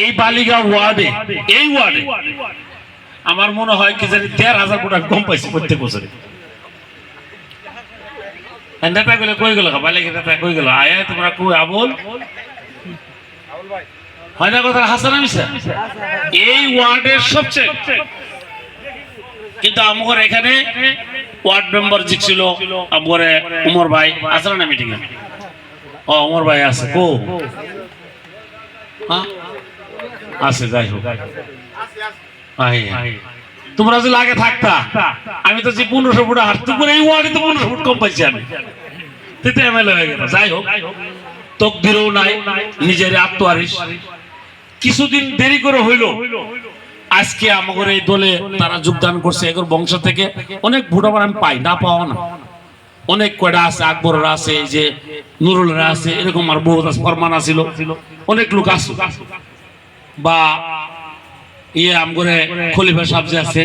এই বালিগা ওয়ার্ডে, এই ওয়ার্ডে আমার মনে হয় কি জানি দেড় হাজার কোটি কম পাইছে প্রত্যেক বছরে। আর নেতা গুলো কই গেল নেতা কই গেল? আয়া তোমরা কই? হয় না কথা হাসান এই ওয়ার্ডের সবচেয়ে। কিন্তু আমার এখানে ওয়ার্ড মেম্বার জিতছিল আমার উমর ভাই আসলে না মিটিং ও, উমর ভাই আছে, কো? হ্যাঁ? আছে যাই হোক। তোমরা যদি আগে থাকতা আমি তো যে পনেরোশো ফুট হাঁটতে করে এই ওয়ার্ডে তো পনেরোশো ফুট কম পাইছি আমি। তেতে এমএলএ হয়ে গেল। যাই হোক তকদিরও নাই নিজের আত্মহারিস কিছুদিন দেরি করে হইল। আজকে আমাদের এই দলে তারা যোগদান করছে এগুলো বংশ থেকে। অনেক ভোট আবার আমি পাই না পাওয়া না। অনেক কয়টা আছে আকবররা আছে এই যে নুরুলরা আছে এরকম আর বহুত ফরমান আছিল। অনেক লোক আছে। বা ইয়ে আমগরে খলিফা সাহেব যে আছে,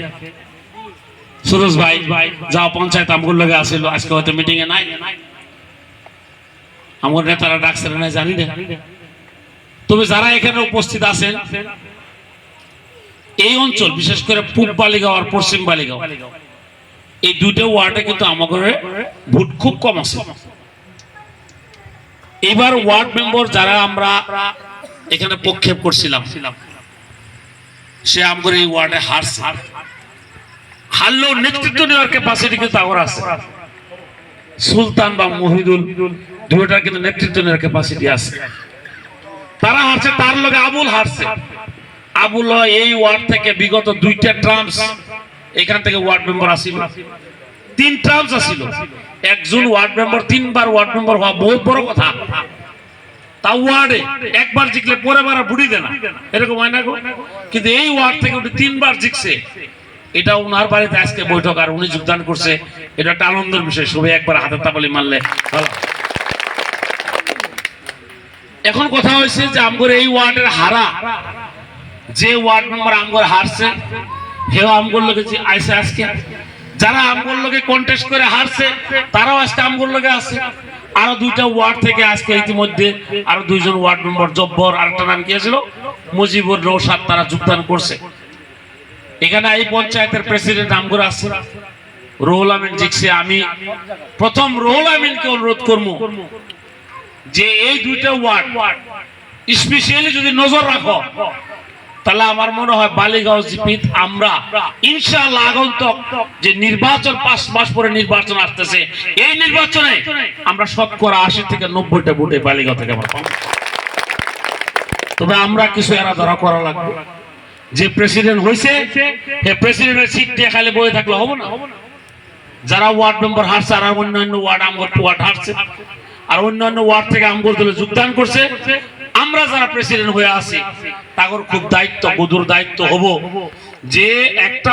সুরজ ভাই যা পঞ্চায়েত আমগুর লগে আসিল আজকে হয়তো মিটিং এ নাই। আমার নেতারা ডাকছে না জানি না। তবে যারা এখানে উপস্থিত আছেন এই অঞ্চল, বিশেষ করে পূব বালিগাঁও আর পশ্চিম বালিগাঁও, এই দুটো ওয়ার্ডে কিন্তু আমাদের ভোট খুব কম আছে। এবার ওয়ার্ড মেম্বার যারা আমরা এখানে প্রক্ষেপ করছিলাম, সে আমাদের এই ওয়ার্ডে হারছে। হারলেও নেতৃত্ব নেওয়ার ক্যাপাসিটি কিন্তু আমার আছে। সুলতান বা মহিদুল দুটার কিন্তু নেতৃত্ব নেওয়ার ক্যাপাসিটি আছে। তারা হারছে, তার লগে আবুল হারছে। আবুল এই ওয়ার্ড থেকে বিগত দুইটা ট্রামস এখান থেকে ওয়ার্ড মেম্বার আসিল। তিন ট্রামস আসিল একজন ওয়ার্ড মেম্বার তিনবার ওয়ার্ড মেম্বার হওয়া বহুত বড় কথা। তা ওয়ার্ডে একবার পরে বুড়ি দেয় না। এরকম হয় না গো? কিন্তু এই ওয়ার্ড থেকে উনি তিনবার এটা ওনার বাড়িতে আজকে বৈঠক আর উনি যোগদান করছে। এটা একটা আনন্দের বিষয়, সবাই একবার তাপালি মারলে। এখন কথা হয়েছে যে আমগর এই ওয়ার্ডের হারা, যে ওয়ার্ড মেম্বার আমগর হারছে হেও আমগর লোকে আইসে আজকে। যারা আমগর লোকে কন্টেস্ট করে হারছে, তারাও আজকে আমগর লোকে আছে। আরও দুইটা ওয়ার্ড থেকে আজকে ইতিমধ্যে আরও দুইজন ওয়ার্ড মেম্বার, জব্বর, আরেকটা নাম কি ছিল মুজিবুর রৌসাদ তারা যোগদান করছে। এখানে এই পঞ্চায়েতের প্রেসিডেন্ট আমগর আছে। রোহুল আমিন জিতছে আমি প্রথম রোহুল আমিনকে অনুরোধ করব যে এই দুইটা ওয়ার্ড, স্পেশালি যদি নজর রাখো তাহলে আমার মনে হয় বালিগাঁও জিপিত আমরা। ইনশাআল্লাহ আগন্তক যে নির্বাচন, পাঁচ মাস পরে নির্বাচন আসতেছে, এই নির্বাচনে আমরা শতকরা আশি থেকে নব্বইটা ভোটে বালিগাঁও থেকে আমরা তবে আমরা কিছু এরা ধরা করা লাগবে। যে প্রেসিডেন্ট হয়েছে সে প্রেসিডেন্টের সিট দিয়ে খালি বয়ে থাকলে হবে না। যারা ওয়ার্ড মেম্বার হারছে আর অন্যান্য ওয়ার্ড আমগর ওয়ার্ড হারছে। আর অন্যান্য ওয়ার্ড থেকে আমগর দলে যোগদান করছে। আমরা যারা প্রেসিডেন্ট হয়ে আছি তাগর খুব দায়িত্ব বধুর দায়িত্ব হব। যে একটা